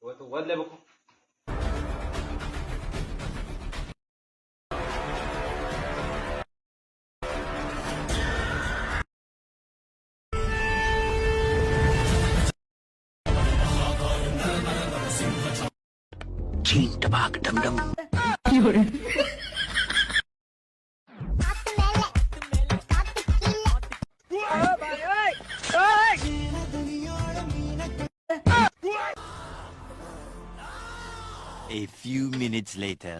ಏನಾರಾಗ್ಲಿ ಇವತ್ತು ಓದ್ಲೇಬೇಕು A few minutes later.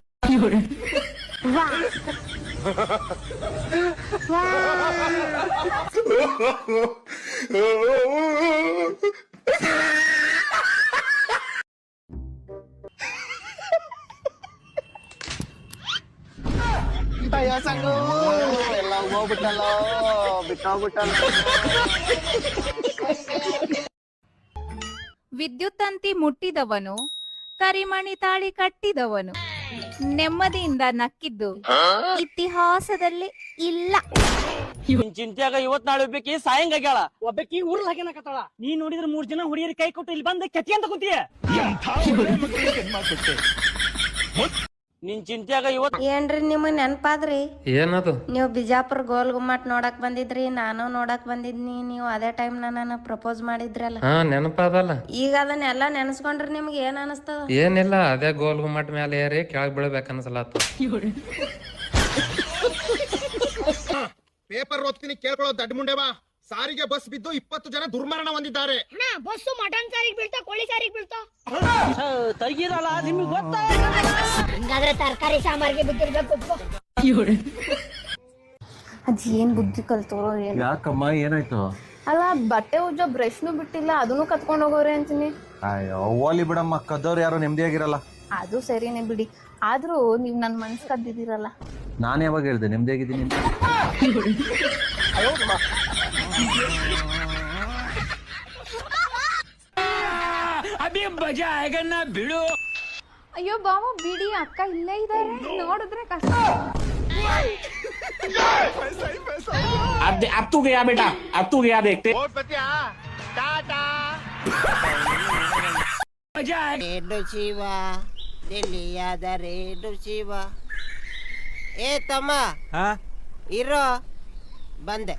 ಎಲ್ಲ ಹೋಗ್ಬಿಟ್ಟಲ್ಲ ಬಿಟ್ಟೋಗ್ಬಿಟ್ಟಲ್ಲ ವಿದ್ಯುತ್ ತಂತಿ ಮುಟ್ಟಿದವನು ಕರಿಮಣಿ ತಾಳಿ ಕಟ್ಟಿದವನು. ನೆಮ್ಮದಿಯಿಂದ ನಕ್ಕಿದ್ದು ಇತಿಹಾಸದಲ್ಲಿ ಇಲ್ಲ. ನಿನ್ ಚಿಂತ್ಯಾಗ ಇವತ್ ನಾಳೆ ಸಾಯಂಗ ಆಗ್ಯಾಳ. ಒಬ್ಬಕಿ ಊರ್ಲ ಹಾಕಿನಕತ್ತಾಳ ನೀ ನೋಡಿದ್ರ ಮೂರ್ ಜನ ಹುಡುಗಿಯರ್ ಕೈ ಕೊಟ್ಟು ಇಲ್ಲಿ ಬಂದ ಕೆತ್ತಿ ಅಂತ ಕೂತಿಯ. ನಿನ್ ಚಿಂತ್ಯಾಗ ಇವತ್ ಏನ್ರಿ ನಿಮ್ ನೆನಪಾದ್ರಿ? ಏನದು? ನೀವು ಬಿಜಾಪುರ್ ಗೋಲ್ ಗುಮ್ಮಟ್ ನೋಡಕ್ ಬಂದಿದ್ರಿ ನಾನು ನೋಡಕ್ ಬಂದಿದ್ನಿ ನೀವು ಅದೇ ಟೈಮ್ ನಾನು ಪ್ರಪೋಸ್ ಮಾಡಿದ್ರಲ್ಲ. ಹಾ ನೆನಪಾದಲ್ಲ. ಈಗ ಅದನ್ನೆಲ್ಲ ನೆನಸ್ಕೊಂಡ್ರಿ ನಿಮ್ಗೆ ಏನ್ ಅನಸ್ತದ? ಏನಿಲ್ಲ ಅದೇ ಗೋಲ್ ಗುಮ್ಮಟ್ ಮೇಲೆ ಏರಿ ಕೆಳಗ್ ಬೀಳ್ಬೇಕನ್ಸಲ್ಲ ಪೇಪರ್ ಓದ್ತೀನಿ ಕೇಳ್ಕೊಳ್ಳೋ ದಡ್ಡ ಮುಂಡೆ ಬಾ. ಸಾರಿಗೆ ಬಸ್ ಬಿದ್ದು ಇಪ್ಪತ್ತು ಜನ ದುರ್ಮರಣ ಹೊಂದಿದ್ದಾರೆ. ಬಸ್ಸು ಮಟನ್ ಸಾರಿಗೆ ಬೀಳ್ತಾ ಕೋಳಿ ಸಾರಿಗೆ ಬೀಳ್ತಾ? ತೆಗೀರಲ್ಲ ನಿಮ್ಗೆ ಗೊತ್ತ ಹಂಗಾದ್ರೆ ತರಕಾರಿ ಸಾಂಬಾರ್ಗೆ ಬಿದ್ದಿರ್ಬೇಕು ಉಪ್ಪು. ಅದ್ ಏನ್ ಬುದ್ಧಿ ಕಲ್ತೋರೋ ಏನ್? ಯಾಕಮ್ಮ ಏನಾಯ್ತು? ಅಲ್ಲ ಬಟ್ಟೆ ಉಜ್ಜೋ ಬ್ರಷ್ನು ಬಿಟ್ಟಿಲ್ಲ ಅದನ್ನು ಕತ್ಕೊಂಡ್ ಹೋಗೋರೆ ಅಂತೀನಿ. ಅಯ್ಯೋ ಓಲಿ ಬಿಡಮ್ಮ ಕದ್ದವ್ರು ಯಾರು ನೆಮ್ಮದಿ ಆಗಿರಲ್ಲ. ಅದು ಸರಿನೇ ಬಿಡಿ. ಆದ್ರೂ ನೀವ್ ನನ್ ಮನ್ಸ್ ಕದ್ದಿದ್ದೀರಲ್ಲ. ನಾನು ಯಾವಾಗ ಹೇಳ್ದೆ ನೆಮ್ಮದಿಯಾಗಿದ್ದೀನಿ ಅಂತ? ಅಭಿ ಬಜಾ ಆಗನ್ನ ಬಿಡು ಅಯ್ಯೋ ಬಾವ ಬಿಡಿ ಅಕ್ಕ ಇಲ್ಲೇ ಇದಾರೆ ನೋಡಿದ್ರೆ ಕಷ್ಟ अब अब तू गया बेटा अब तू गया देखते मजा आएगा ರೇಣು ಶಿವ ತಿಳಿಯಾದ ರೇಣು ಶಿವ ಏ ತಮ್ಮ ಇರೋ ಬಂದೆ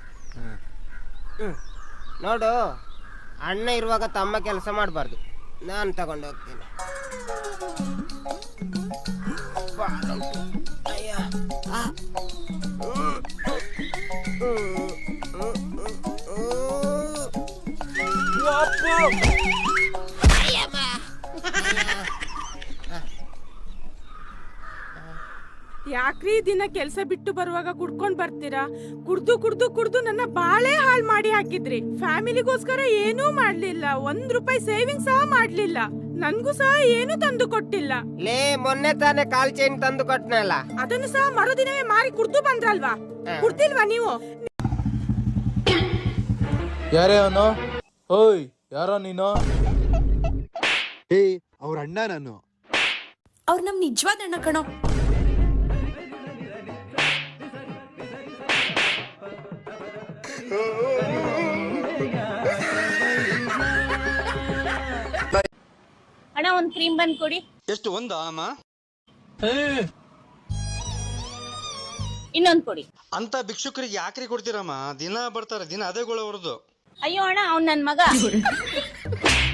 ನೋಡು ಅಣ್ಣ ಇರುವಾಗ ತಮ್ಮ ಕೆಲಸ ಮಾಡಬಾರ್ದು. ನಾನು ತಗೊಂಡು ಹೋಗ್ತೀನಿ. ಅಯ್ಯ. ಯಾಕ್ರಿ ದಿನ ಕೆಲಸ ಬಿಟ್ಟು ಬರುವಾಗ ಕುಡ್ಕೊಂಡ್ ಬರ್ತೀರಾ? ಕುಡ್ದು ಕುಡ್ದು ಕುಡ್ದು ನನ್ನ ಬಾಳೆ ಹಾಳ್ ಮಾಡಿ ಹಾಕಿದ್ರಿ. ಫ್ಯಾಮಿಲಿಗೋಸ್ಕರ ಏನೂ ಮಾಡ್ಲಿಲ್ಲ. ಒಂದ್ ರೂಪಾಯಿ ಸೇವಿಂಗ್ ಸಹ ಮಾಡ್ಲಿಲ್ಲ. ನನ್ಗೂ ಸಹ ಏನು ತಂದು ಕೊಟ್ಟಿಲ್ಲ. ಲೇ ಮೊನ್ನೆ ತಾನೇ ಕಾಲ್ ಚೈನ್ ತಂದು ಕೊಟ್ಟನಲ್ಲ ಅದನ್ನು ಸಹ ಮರುದಿನವೇ ಮಾರಿ ಕುಡ್ದು ಬಂದ್ರಲ್ವಾ? ಕುಡ್ತಿಲ್ವಾ ನೀವು? ಯಾರೇ ಅವನು? ಓಯ್ ಯಾರೋ ನೀನು? ಏಯ್ ಅವ್ರ ಅಣ್ಣ ನಾನು. ಅವ್ರು ನಮ್ ನಿಜವಾದ ಅಣ್ಣ ಕಣೋ. ಅಣ್ಣ ಒಂದ್ ಕ್ರೀಮ್ ಬಂದ್ ಕೊಡಿ. ಎಷ್ಟು ಒಂದು ಅಮ್ಮ ಇನ್ನೊಂದ್ ಕೊಡಿ. ಅಂತ ಭಿಕ್ಷುಕರಿಗೆ ಯಾಕ್ರಿ ಕೊಡ್ತೀರಮ್ಮ? ದಿನ ಬರ್ತಾರೆ ದಿನ ಅದೇ ಗೋಳ ಅವ್ರದ್ದು. ಅಯ್ಯೋ ಅಣ್ಣ ಅವ್ನ್ ನನ್ ಮಗ.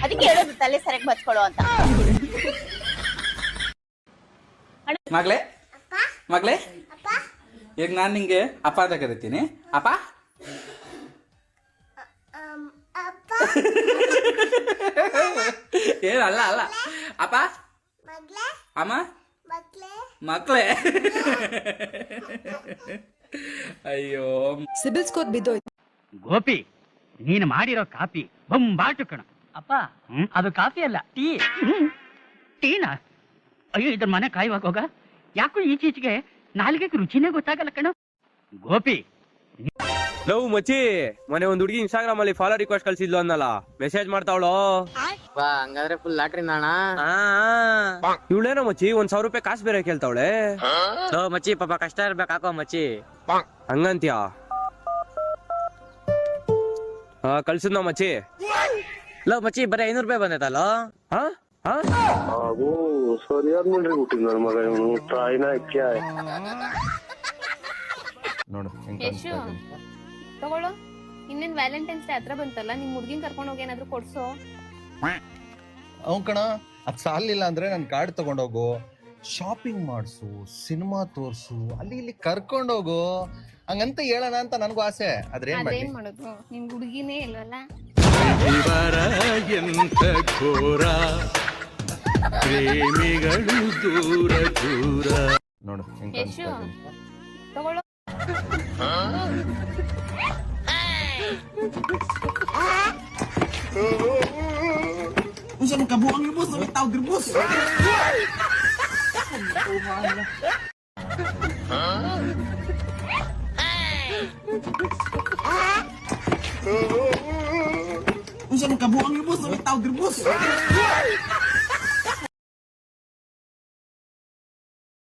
ಅದಕ್ಕೆ ಹೇಳೋದು ತಲೆ ಸರಿಯಾಗಿ ಬಚ್ಕೊಳ್ಳೋ ಅಂತ. ಮಗಳೇ ಮಗಳೇ ಈಗ ನಾನು ನಿಂಗೆ ಅಪ್ಪ ಅಂತ ಕರಿತೀನಿ? ಅಪ್ಪ? ಏನಲ್ಲ ಅಲ್ಲ ಅಲ್ಲ ಅಪ್ಪ ಅಮ್ಮ ಮಕ್ಳೇ ಅಯ್ಯೋ ಸಿಬಿಲ್ ಸ್ಕೋರ್ ಬಿದ್ದೋಯ್ತು ಗೋಪಿ ನೀನು ಮಾಡಿರೋ ಕಾಫಿ ಬಂಬಾಟು ಕಣ ಅಪ್ಪ ಅದು ಕಾಫಿ ಅಲ್ಲ ಟೀ. ಟೀನಾ? ಅಯ್ಯೋ ಇದ್ರ ಮನೆ ಕಾಯುವಾಗ ಹೋಗ. ಯಾಕೋ ಈಚೀಚೆಗೆ ನಾಲಿಗೆ ರುಚಿನೇ ಗೊತ್ತಾಗಲ್ಲ ಕಣ. ಗೋಪಿ ಲವ್ ಮಚ್ಚಿ ಮೊನ್ನೆ ಒಂದ್ ಹುಡುಗಿ ಇನ್ಸ್ಟಾಗ್ರಾಮ್ ಅಲ್ಲಿ ಫಾಲೋ ರಿಕ್ವೆಸ್ಟ್ ಕಳ್ಸಿದ್ಲು ಅನ್ನಲ್ಲ. ಮೆಸೇಜ್ ಮಾಡ್ತಾವಳು? ಹಂಗಾದ್ರೆ ಫುಲ್ ಲಾಟ್ರಿ ನಾಣ ಇವಳೇನೋ ಮಚ್ಚಿ ಒಂದ್ ಸಾವಿರ ರೂಪಾಯಿ ಕಾಸು ಬೇರೆ ಕೇಳ್ತಾವಳೆ. ಮಚ್ಚಿ ಪಾಪ ಕಷ್ಟ ಇರ್ಬೇಕು ಹಾಕೋ ಮಚ್ಚಿ. ಹಂಗಂತ್ಯಾ? ಹಾ ಕಳ್ಸಿದ್ನ ಮಚ್ಚಿ? ಲೋ ಮಚ್ಚಿ ಬರೀ ಐನೂರು ರೂಪಾಯಿ ಬಂದೈತಲ್ಲ? ಹಾ? ಹಾ? ಸರಿಯಾದ ಹುಟ್ಟಿದ್ ನನ್ನ ಮಗ ಇವನು ತಾಯಿನ ಅಕ್ಕಿ. ನೋಡು ಹೆಂಗ್ ಯಶು ತಗೊಳ್ಳೋ. ಇನ್ನೇನ್ ವ್ಯಾಲೆಂಟೈನ್ಸ್ ಡೇ ಹತ್ರ ಬಂತಲ್ಲ ನಿಮ್ ಹುಡ್ಗಿನ್ ಕರ್ಕೊಂಡು ಹೋಗಿ ಏನಾದ್ರು ಕೊಡ್ಸೋ? ಅವ್ನ್ ಕಣ ಅದ್ ಸಾಲಿಲ್ಲ ಅಂದ್ರೆ ನನ್ ಕಾರ್ಡ್ ತಗೊಂಡೋಗು ಶಾಪಿಂಗ್ ಮಾಡಿಸು ಸಿನಿಮಾ ತೋರ್ಸು ಅಲ್ಲಿ ಇಲ್ಲಿ ಕರ್ಕೊಂಡೋಗು ಹಂಗಂತ ಹೇಳೋಣ ಅಂತ ನನ್ಗೂ ಆಸೆ ಆದ್ರೆ ಏನ್ ಮಾಡ್ಲಿ? ಅದೇನ್ ಮಾಡೋದು? ನಿಮ್ ಹುಡ್ಗಿನೇ ಇಲ್ವಲ್ಲ? ಎಂತ ಘೋರ? ಪ್ರೇಮಿಗಳು ದೂರ ದೂರ. ನೋಡು ಹೆಂಗ್ ಯಶು ಕಾಣಿಸ್ತಾ ಇದೀನಿ. ತಗೊಳ್ಳೋ. Huh? Unsa man kabuang ni boss, may tawag boss. Unsa man kabuang ni boss, may tawag boss.